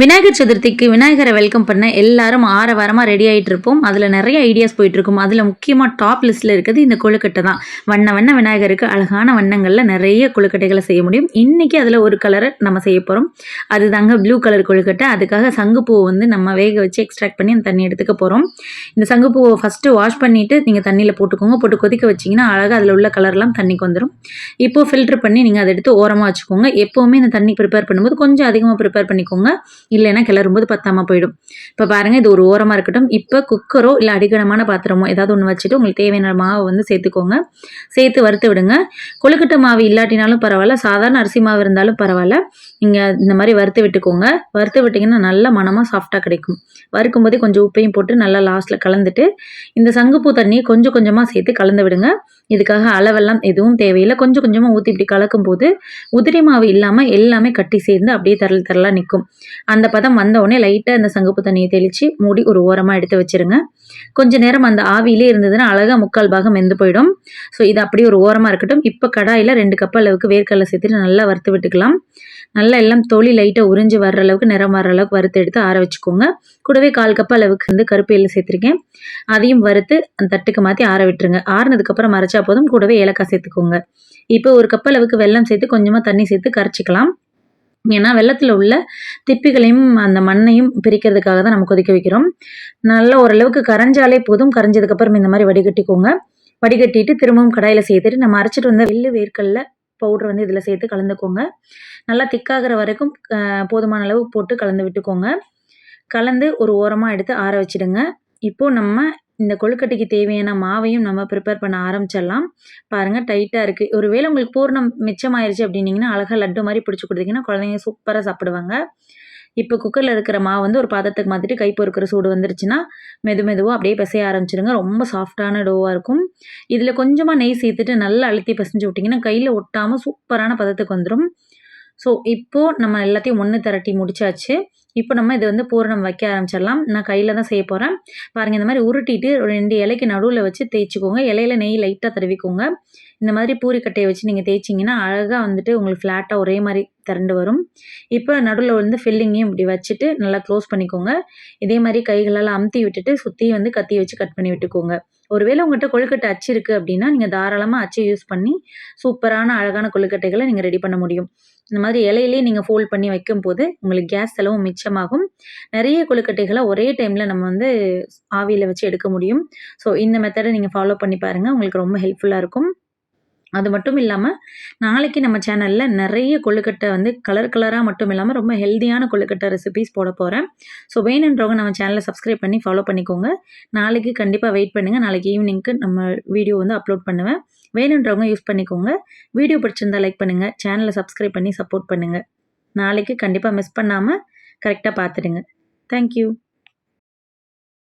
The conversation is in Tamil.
விநாயகர் சதுர்த்திக்கு விநாயகரை வெல்கம் பண்ண எல்லாரும் ஆற வாரமாக ரெடி ஆகிட்டு இருப்போம். அதில் நிறைய ஐடியாஸ் போயிட்டுருக்கும் அதில் முக்கியமாக டாப் லிஸ்ட்டில் இருக்கிறது இந்த கொழுக்கட்டை தான். வண்ண வண்ண விநாயகருக்கு அழகான வண்ணங்களில் நிறைய கொழுக்கட்டைகளை செய்ய முடியும். இன்றைக்கி அதில் ஒரு கலரை நம்ம செய்ய போகிறோம் அது தாங்க ப்ளூ கலர் கொழுக்கட்டை. அதுக்காக சங்குப்பூவை வந்து நம்ம வேக வச்சு எக்ஸ்ட்ராக்ட் பண்ணி அந்த தண்ணி எடுத்துக்க போகிறோம் இந்த சங்குப்பூவை ஃபஸ்ட்டு வாஷ் பண்ணிவிட்டு நீங்கள் தண்ணியில் போட்டுக்கோங்க. போட்டு கொதிக்க வச்சிங்கன்னா அழகாக அதில் உள்ள கலர்லாம் தண்ணிக்கு வந்துடும் இப்போது ஃபில்டர் பண்ணி நீங்கள் அதை எடுத்து ஓரமாக வச்சுக்கோங்க. எப்போவுமே இந்த தண்ணி ப்ரிப்பேர் பண்ணும்போது கொஞ்சம் அதிகமாக ப்ரிப்பேர் பண்ணிக்கோங்க. இல்லைன்னா கிளறும்போது பத்தாமல் போயிடும். இப்போ பாருங்கள் இது ஒரு ஓரமாக இருக்கட்டும். இப்போ குக்கரோ இல்லை அடிகனமான பாத்திரமோ ஏதாவது ஒன்று வச்சுட்டு உங்களுக்கு தேவையான மாவை வந்து சேர்த்துக்கோங்க. சேர்த்து வறுத்து விடுங்க. கொழுக்கட்டை மாவு இல்லாட்டினாலும் பரவாயில்ல. சாதாரண அரிசி மாவு இருந்தாலும் பரவாயில்ல. நீங்கள் இந்த மாதிரி வறுத்து விட்டுக்கோங்க. வறுத்து விட்டிங்கன்னா நல்ல மனமாக சாஃப்டாக கிடைக்கும். வறுக்கும் போதே கொஞ்சம் உப்பையும் போட்டு நல்லா லாஸ்ட்டில் கலந்துட்டு இந்த சங்குப்பூ தண்ணியை கொஞ்சம் கொஞ்சமாக சேர்த்து கலந்து விடுங்க. இதுக்காக அளவெல்லாம் எதுவும் தேவையில்லை. கொஞ்சம் கொஞ்சமாக ஊற்றி இப்படி கலக்கும் போது உதிரி மாவு இல்லாமல் எல்லாமே கட்டி சேர்ந்து அப்படியே தரல் தரலாக நிற்கும் அந்த அந்த பதம் வந்தவுடனே லைட்டாக அந்த சங்குப்பு தண்ணியை தெளித்து மூடி ஒரு ஓரமாக எடுத்து வச்சுருங்க. கொஞ்ச நேரம் அந்த ஆவியிலே இருந்ததுன்னா அழகாக முக்கால் பாகம் வெந்து போயிடும். ஸோ இது அப்படியே ஒரு ஓரமாக இருக்கட்டும். இப்போ கடாயில் ரெண்டு கப் அளவுக்கு வேர்க்கடலை சேர்த்துட்டு நல்லா வறுத்து விட்டுக்கலாம். நல்லா எல்லாம் தொளி லைட்டாக உறிஞ்சி வர்ற அளவுக்கு நிறம் வர்ற அளவுக்கு வறுத்து எடுத்து ஆற வச்சுக்கோங்க. கூடவே கால் கப் அளவுக்கு வந்து கருப்பு எள்ளு சேர்த்துருக்கேன். அதையும் வறுத்து அந்த தட்டுக்கு மாற்றி ஆற விட்டுருங்க. ஆறுனதுக்கப்புறம் மறைச்சா போதும். கூடவே ஏலக்காய் சேர்த்துக்கோங்க. இப்போ ஒரு கப் அளவுக்கு வெல்லம் சேர்த்து கொஞ்சமாக தண்ணி சேர்த்து கரைச்சிக்கலாம். ஏன்னா வெள்ளத்தில் உள்ள திப்பிகளையும் அந்த மண்ணையும் பிரிக்கிறதுக்காக தான் நம்ம கொதிக்க வைக்கிறோம். நல்லா ஓரளவுக்கு கரைஞ்சாலே போதும். கரைஞ்சதுக்கப்புறம் இந்த மாதிரி வடிகட்டிக்கோங்க. வடிகட்டிட்டு திரும்பவும் கடாயில் சேர்த்துட்டு நம்ம அரைச்சிட்டு வந்த வெள்ளு வேர்க்கல்ல பவுடர் வந்து இதில் சேர்த்து கலந்துக்கோங்க. நல்லா திக்காகிற வரைக்கும் போதுமான அளவு போட்டு கலந்து விட்டுக்கோங்க. கலந்து ஒரு ஓரமாக எடுத்து ஆற வச்சிடுங்க. இப்போது நம்ம இந்த கொழுக்கட்டைக்கு தேவையான மாவையும் நம்ம ப்ரிப்பேர் பண்ண ஆரம்பிச்சிடலாம். பாருங்கள் டைட்டாக இருக்குது ஒரு வேளை உங்களுக்கு பூர்ணம் மிச்சமாயிருச்சு அப்படின்னிங்கன்னா அழகாக லட்டு மாதிரி பிடிச்சி கொடுத்தீங்கன்னா குழந்தைங்க சூப்பராக சாப்பிடுவாங்க. இப்போ குக்கரில் இருக்கிற மாவு வந்து ஒரு பாத்திரத்துக்கு மாற்றிட்டு கை பொறுக்கிற சூடு வந்துருச்சுன்னா மெது மெதுவாக அப்படியே பிசைய ஆரம்பிச்சிடுங்க. ரொம்ப சாஃப்டான டோவாக இருக்கும். இதில் கொஞ்சமாக நெய் சேர்த்துட்டு நல்லா அழுத்தி பசைஞ்சு விட்டிங்கன்னா கையில் ஒட்டாமல் சூப்பரான பதத்துக்கு வந்துடும் ஸோ இப்போது நம்ம எல்லாத்தையும் ஒன்று திரட்டி முடிச்சாச்சு. இப்போ நம்ம இது வந்து பூரணம் வைக்க ஆரம்பிச்சிடலாம். நான் கையில் தான் செய்ய போகிறேன் பாருங்கள் இந்த மாதிரி உருட்டிட்டு ஒரு ரெண்டு இலைக்கு நடுவில் வச்சு தேய்ச்சிக்கோங்க. இலையில நெய் லைட்டாக தடவிக்கோங்க. இந்த மாதிரி பூரிக்கட்டையை வச்சு நீங்கள் தேய்ச்சிங்கன்னா அழகாக வந்துட்டு உங்களுக்கு ஃப்ளாட்டாக ஒரே மாதிரி திரண்டு வரும். இப்போ நடுவில் வந்து ஃபில்லிங்கையும் இப்படி வச்சுட்டு நல்லா க்ளோஸ் பண்ணிக்கோங்க. இதே மாதிரி கைகளால் அமுத்தி விட்டுட்டு சுற்றி வந்து கத்தி வச்சு கட் பண்ணி விட்டுக்கோங்க. ஒருவேளை உங்கள்கிட்ட கொழுக்கட்டை அச்சு இருக்குது அப்படின்னா நீங்கள் தாராளமாக அச்சு யூஸ் பண்ணி சூப்பரான அழகான கொழுக்கட்டைகளை நீங்கள் ரெடி பண்ண முடியும். இந்த மாதிரி இலையிலே நீங்கள் ஃபோல்ட் பண்ணி வைக்கும்போது உங்களுக்கு கேஸ் செலவும் மிச்சமாகும். நிறைய கொழுக்கட்டைகளை ஒரே டைமில் நம்ம வந்து ஆவியில் வச்சு எடுக்க முடியும். ஸோ இந்த மெத்தடை நீங்கள் ஃபாலோ பண்ணி பாருங்கள் உங்களுக்கு ரொம்ப ஹெல்ப்ஃபுல்லாக இருக்கும். அது மட்டும் இல்லாமல் நாளைக்கு நம்ம சேனலில் நிறைய கொழுக்கட்டை வந்து கலர் கலராக மட்டும் இல்லாமல் ரொம்ப ஹெல்த்தியான கொழுக்கட்டை ரெசிபிஸ் போட போகிறேன் ஸோ வேணுன்றவங்க நம்ம சேனலை சப்ஸ்கிரைப் பண்ணி ஃபாலோ பண்ணிக்கோங்க. நாளைக்கு கண்டிப்பாக வெயிட் பண்ணுங்கள் நாளைக்கு ஈவினிங்க்கு நம்ம வீடியோ வந்து அப்லோட் பண்ணுவேன். வேணுன்றவங்க யூஸ் பண்ணிக்கோங்க. வீடியோ பிடிச்சிருந்தால் லைக் பண்ணுங்கள் சேனலை சப்ஸ்கிரைப் பண்ணி சப்போர்ட் பண்ணுங்கள் நாளைக்கு கண்டிப்பாக மிஸ் பண்ணாமல் கரெக்டாக பார்த்துடுங்க. தேங்க்யூ